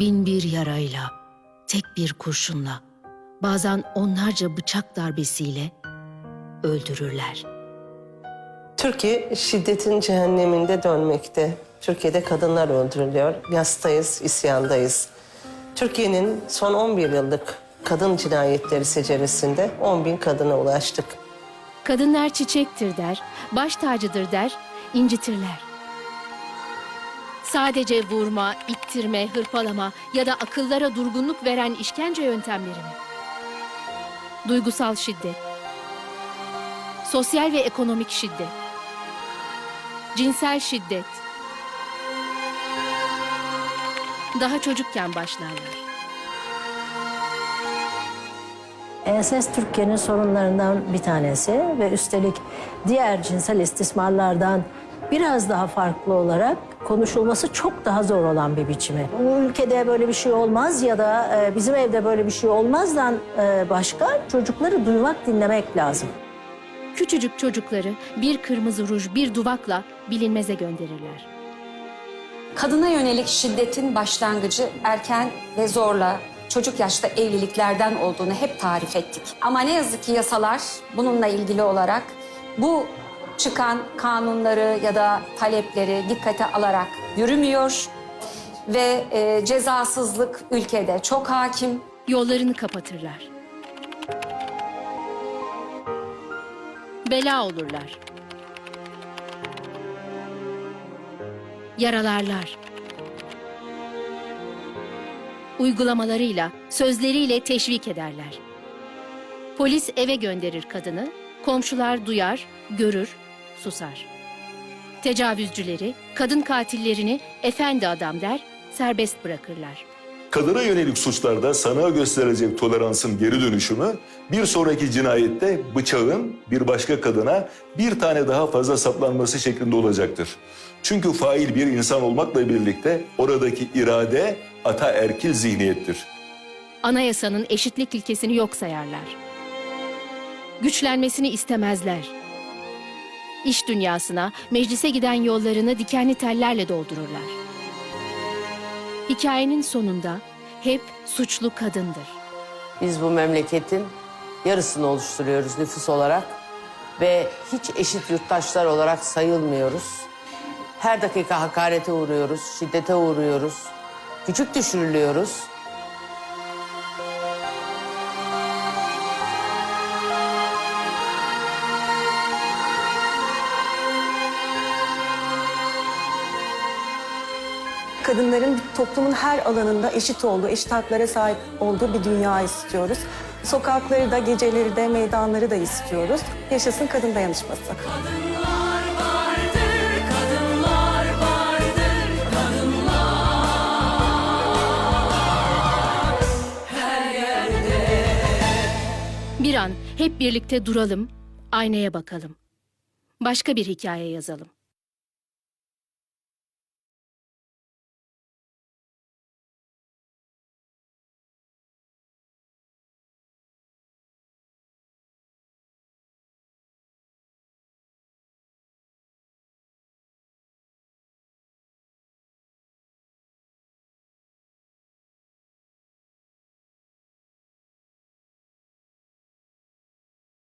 bin bir yarayla, tek bir kurşunla, bazen onlarca bıçak darbesiyle öldürürler. Türkiye şiddetin cehenneminde dönmekte. Türkiye'de kadınlar öldürülüyor. Yastayız, isyandayız. Türkiye'nin son 11 yıllık kadın cinayetleri seceresinde 10 bin kadına ulaştık. Kadınlar çiçektir der, baş tacıdır der, incitirler. Sadece vurma, ittirme, hırpalama ya da akıllara durgunluk veren işkence yöntemleri mi? Duygusal şiddet, sosyal ve ekonomik şiddet, cinsel şiddet, daha çocukken başlarlar. Ensest Türkiye'nin sorunlarından bir tanesi ve üstelik diğer cinsel istismarlardan biraz daha farklı olarak konuşulması çok daha zor olan bir biçimi. Bu ülkede böyle bir şey olmaz ya da e, bizim evde böyle bir şey olmazdan e, başka çocukları duymak, dinlemek lazım. Küçücük çocukları bir kırmızı ruj, bir duvakla bilinmeze gönderirler. Kadına yönelik şiddetin başlangıcı erken ve zorla çocuk yaşta evliliklerden olduğunu hep tarif ettik. Ama ne yazık ki yasalar bununla ilgili olarak bu çıkan kanunları ya da talepleri dikkate alarak yürümüyor ve e, cezasızlık ülkede çok hakim. Yollarını kapatırlar. Bela olurlar. Yaralarlar. Uygulamalarıyla, sözleriyle teşvik ederler. Polis eve gönderir kadını, komşular duyar, görür, susar. Tecavüzcüleri, kadın katillerini efendi adam der, serbest bırakırlar. Kadına yönelik suçlarda sanığa gösterilecek toleransın geri dönüşümü bir sonraki cinayette bıçağın bir başka kadına bir tane daha fazla saplanması şeklinde olacaktır. Çünkü fail bir insan olmakla birlikte oradaki irade ataerkil zihniyettir. anayasanın eşitlik ilkesini yok sayarlar. Güçlenmesini istemezler. İş dünyasına, meclise giden yollarını dikenli tellerle doldururlar. Hikayenin sonunda hep suçlu kadındır. Biz bu memleketin yarısını oluşturuyoruz nüfus olarak ve hiç eşit yurttaşlar olarak sayılmıyoruz. Her dakika hakarete uğruyoruz, şiddete uğruyoruz, küçük düşürülüyoruz. Kadınların toplumun her alanında eşit olduğu, eşit haklara sahip olduğu bir dünya istiyoruz. Sokakları da, geceleri de, meydanları da istiyoruz. Yaşasın kadın dayanışması. Bir an hep birlikte duralım, aynaya bakalım. Başka bir hikaye yazalım.